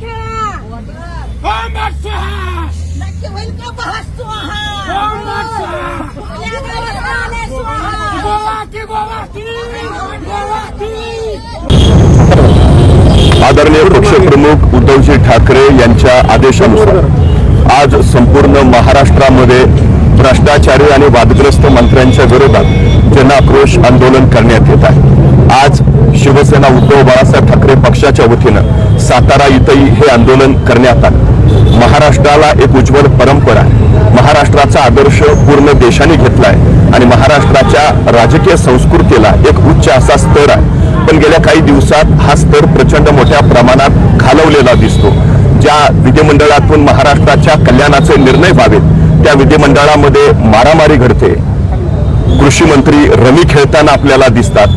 खेळा नक्की होईल का बहास आले स्वाहा? आदरणीय पक्षप्रमुख उद्धवजी ठाकरे यांच्या आदेशानुसार आज संपूर्ण महाराष्ट्रामध्ये भ्रष्टाचारी आणि वादग्रस्त मंत्र्यांच्या विरोधात जनाक्रोश आंदोलन करण्यात येत आहे. आज शिवसेना उद्धव बाळासाहेब ठाकरे पक्षाच्या वतीनं सातारा इथंही हे आंदोलन करण्यात आलं. महाराष्ट्राला एक उज्ज्वल परंपरा आहे. महाराष्ट्राचा आदर्श पूर्ण देशाने घेतलाय आणि महाराष्ट्राच्या राजकीय संस्कृतीला एक उच्च असा स्तर आहे. पण गेल्या काही दिवसात हा स्तर प्रचंड मोठ्या प्रमाणात खालवलेला दिसतो. ज्या विधिमंडळातून महाराष्ट्राच्या कल्याणाचे निर्णय व्हावेत त्या विधिमंडळामध्ये मारामारी घडते. कृषी मंत्री रमी खेळताना आपल्याला दिसतात.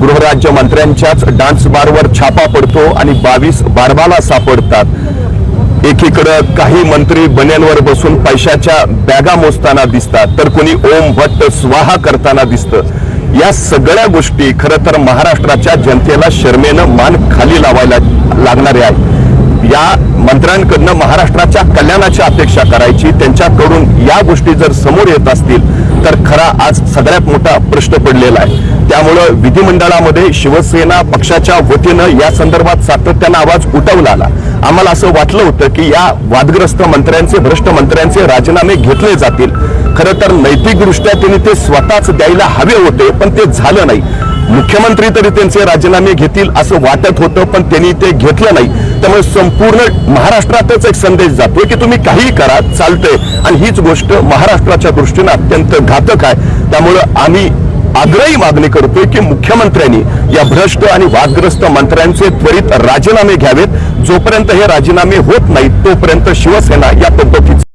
गृहराज्य मंत्र्यांच्याच डान्स बारवर छापा पडतो आणि बावीस बारबाला सापडतात. एकीकडं काही मंत्री बनेलवर बसून पैशाच्या बॅगा मोजताना दिसतात तर कोणी ओम भट्ट स्वाहा करताना दिसतं. या सगळ्या गोष्टी खरं तर महाराष्ट्राच्या जनतेला शर्मेनं मान खाली लावायला लागणारे आहेत. या मंत्र्यांकडनं महाराष्ट्राच्या कल्याणाची अपेक्षा करायची त्यांच्याकडून या गोष्टी जर समोर येत असतील तर खरा आज सगळ्यात मोठा प्रश्न पडलेला आहे. त्यामुळं विधिमंडळामध्ये शिवसेना पक्षाच्या वतीनं या संदर्भात सातत्यानं आवाज उठवला आला. आम्हाला असं वाटलं होतं की या वादग्रस्त मंत्र्यांचे भ्रष्ट मंत्र्यांचे राजीनामे घेतले जातील. खरं तर नैतिकदृष्ट्या त्यांनी ते स्वतःच द्यायला हवे होते पण ते झालं नाही. मुख्यमंत्री तरी त्यांचे राजीनामे घेतील असं वाटत होतं पण त्यांनी ते घेतलं नाही. त्यामुळे संपूर्ण महाराष्ट्रातच एक संदेश जातोय की तुम्ही काहीही करा चालतंय. आणि हीच गोष्ट महाराष्ट्राच्या दृष्टीनं अत्यंत घातक आहे. त्यामुळं आम्ही आग्रही मागणी करतोय की मुख्यमंत्र्यांनी या भ्रष्ट आणि वादग्रस्त मंत्र्यांचे त्वरित राजीनामे घ्यावेत. जोपर्यंत हे राजीनामे होत नाहीत तोपर्यंत शिवसेना या पद्धतीचं